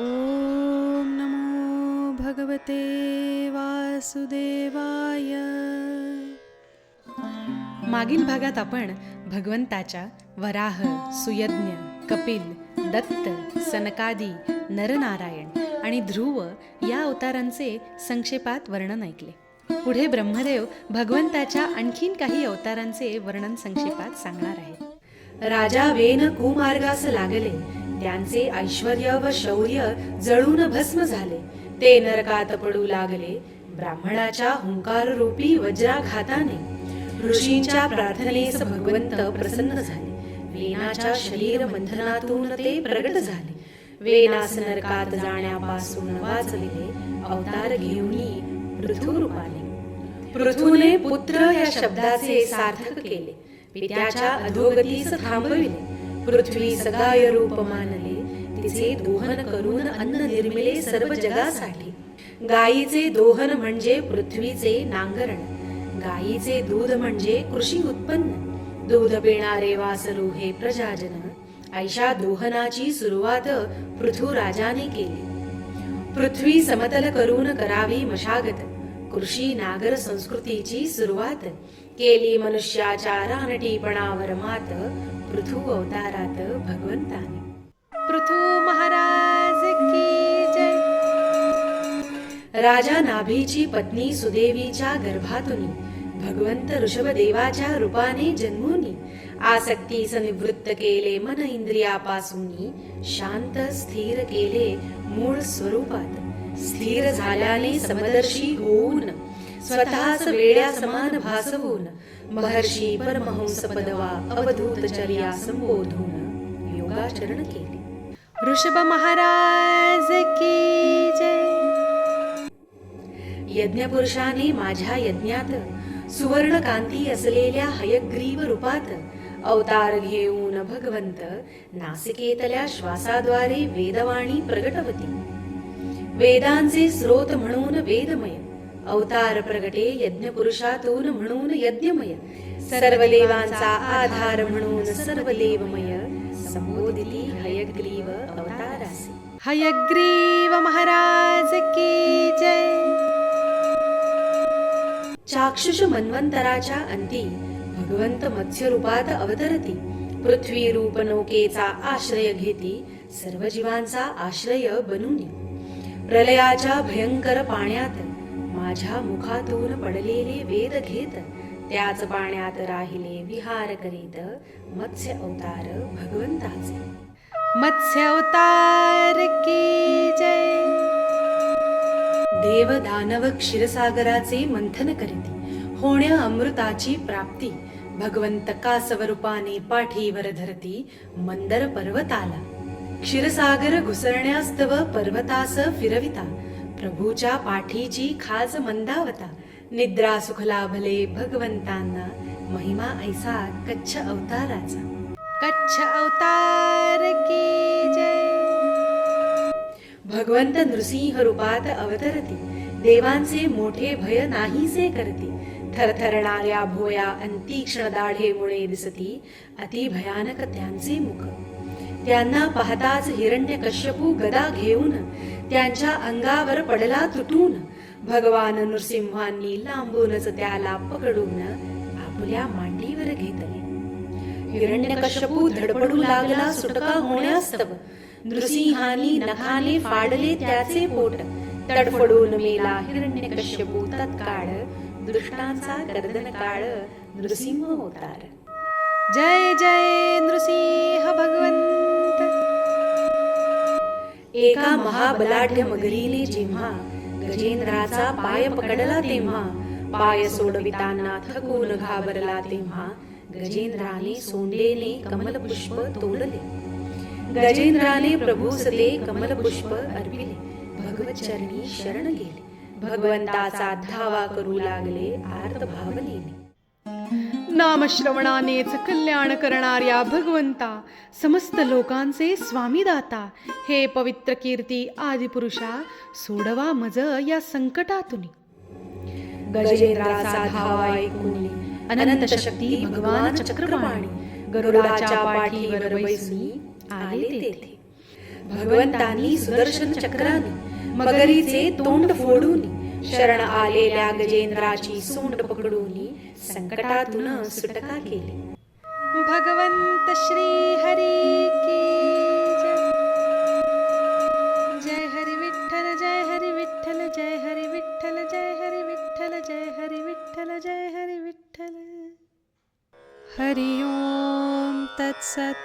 ॐ नमो भगवते वासुदेवाय. मागील भागात आपण भगवंताच्या वराह सुयज्ञ कपिल दत्त सनकादी नरनारायण आणि ध्रुव या अवतारांचे संक्षेपात वर्णन ऐकले. पुढे ब्रह्मदेव भगवंताच्या आणखीन काही अवतारांचे वर्णन संक्षेपात सांगणार आहेत. राजा वेन कुमार्गास लागले त्यांचे ऐश्वर व शौर्य जळून भस्म झाले. ते नरकात पडू लागले ब्राह्मणाच्या हुंकार रूपी वज्राघाताने. ऋषींच्या प्रार्थनेस भगवंत प्रसन्न झाले. वेनाच्या शरीर बंधनातून ते प्रगट झाले. वेनास नरकात जाण्यापासून वाचविले अवतार घेऊन घेऊनी पृथुरूपाने. पृथूने पुत्र या शब्दाचे सार्थक केले. पित्याच्या अधोगतीस थांबविले. पृथ्वी सगाय रूप मानले तिचे दोहन करून अन्न निर्मिले सर्व जगासाठी. गायीचे दोहन म्हणजे पृथ्वीचे नांगरण. गायीचे दूध म्हणजे कृषी उत्पन्न. दूध पिणारे वासरू हे प्रजाजन. ऐशा दोहनाची सुरुवात पृथ्वीराजाने केली. पृथ्वी समतल करून करावी मशागत. कृषी नागर संस्कृतीची सुरुवात. केली मनुष्याच्या रानटीपणावर मात. पृथू अवतारात भगवंताने. पृथू महाराज की जय. राजा नाभीची पत्नी सुदेवीच्या गर्भातुनी भगवंत ऋषभदेवाच्या रूपाने जन्मुनी आसक्तीस निवृत्त केले मन इंद्रियापासूनी शांत स्थिर केले मूळ स्वरूपात. स्थिर झाल्याने समदर्शी होऊन स्वतःच वेड्या समान भासवून महर्षी परमहंस पदवा अवधूतचर्या संबोधून योगाचरण केले. ऋषभ महाराज की जय. यज्ञपुरुषाने माझ्या यज्ञात सुवर्ण कांती असलेल्या हयग्रीव रूपात अवतार घेऊन भगवंत नासिकेतल्या श्वासाद्वारे वेदवाणी प्रगटवती. वेदांचे स्रोत म्हणून वेदमय अवतार प्रगटे यज्ञपुरुषातून म्हणून यज्ञमय. सर्वलेवांचा आधार म्हणून सर्वलेवमय संबोधिती हयग्रीव अवतारासी. हयग्रीव महाराज की जय. चाक्षुष मन्वंतराच्या अंती भगवंत मत्स्य रूपात अवतरती. पृथ्वी रूप नौकेचा आश्रय घेती सर्व जीवांचा आश्रय बनून. प्रलयाच्या भयंकर पाण्यात माझ्या मुखातून पडलेले वेद घेत त्याच पाण्यात राहिले विहार करीत मत्स्य अवतार भगवंताचे. मत्स्य अवतार की जय. देव दानव क्षीरसागराचे मंथन करीती होण्या अमृताची प्राप्ती. भगवंत कासवरूपाने पाठीवर धरती मंदर पर्वताला. क्षीरसागर घुसळण्यास्तव पर्वतास फिरविता प्रभूच्या पाठीची खाज मंदावता. निद्रा सुखलाभले भगवंतांना. महिमा ऐसा कच्छ अवताराचा. कच्छ अवतार की जय. भगवंत नृसिंह रूपात अवतरती. देवांचे मोठे भय नाहीसे करती. थरथरणाऱ्या भोया अंतीक्ष्ण दाढेमुळे दिसती. अति भयानक त्यांचे मुख. त्यांना पाहताच हिरण्य कश्यपू गदा घेऊन त्यांच्या अंगावर पडला तुटून. भगवान नृसिंहांनी लांबूनच त्याला पकडून आपल्या मांडीवर घेतले. हिरण्य कश्यपू धडपडू लागला सुटका होण्यास्तव नृसिंहानी नखाने फाडले त्याचे पोट. तडफडून मेला हिरण्य कश्यपू तत्काळ. दृष्टांचा गर्दन काळ नृसिंह होतार जय जय नृसिंह भगवंत. एका महाबलाढ्य मगरीने जेव्हा गजेंद्राचा पाय पकडला तेव्हा पाय सोडविताना थकून घाबरला तेव्हा गजेंद्राने सोंडेने कमलपुष्प तोडले. गजेंद्राने प्रभूसले कमलपुष्प अर्पिले. भगवत चरणी शरण गेले. भगवंताचा धावा करू लागले आर्त भावनेने नामश्रवणानेच कल्याण करणाऱ्या भगवंता समस्त लोकांचे स्वामी दाता हे पवित्र कीर्ती आदिपुरुषा सोडवा मज या संकटातून. गजेंद्राचा धावा ऐकून अनंत शक्ती भगवान चक्रपाणी गरुडाच्या पाठीवर बैसनी आले तेथे. भगवंतानी सुदर्शन चक्राने मगरीचे तोंड फोडून शरण आलेल्या गजेंद्राची सोंड पकडून संकटातून सुटका केली. भगवंत श्री हरी की जय हरी विठ्ठल जय हरी विठ्ठल जय हरी विठ्ठल जय हरी विठ्ठल जय हरी विठ्ठल जय हरी विठ्ठल. हरि ओम तत्सत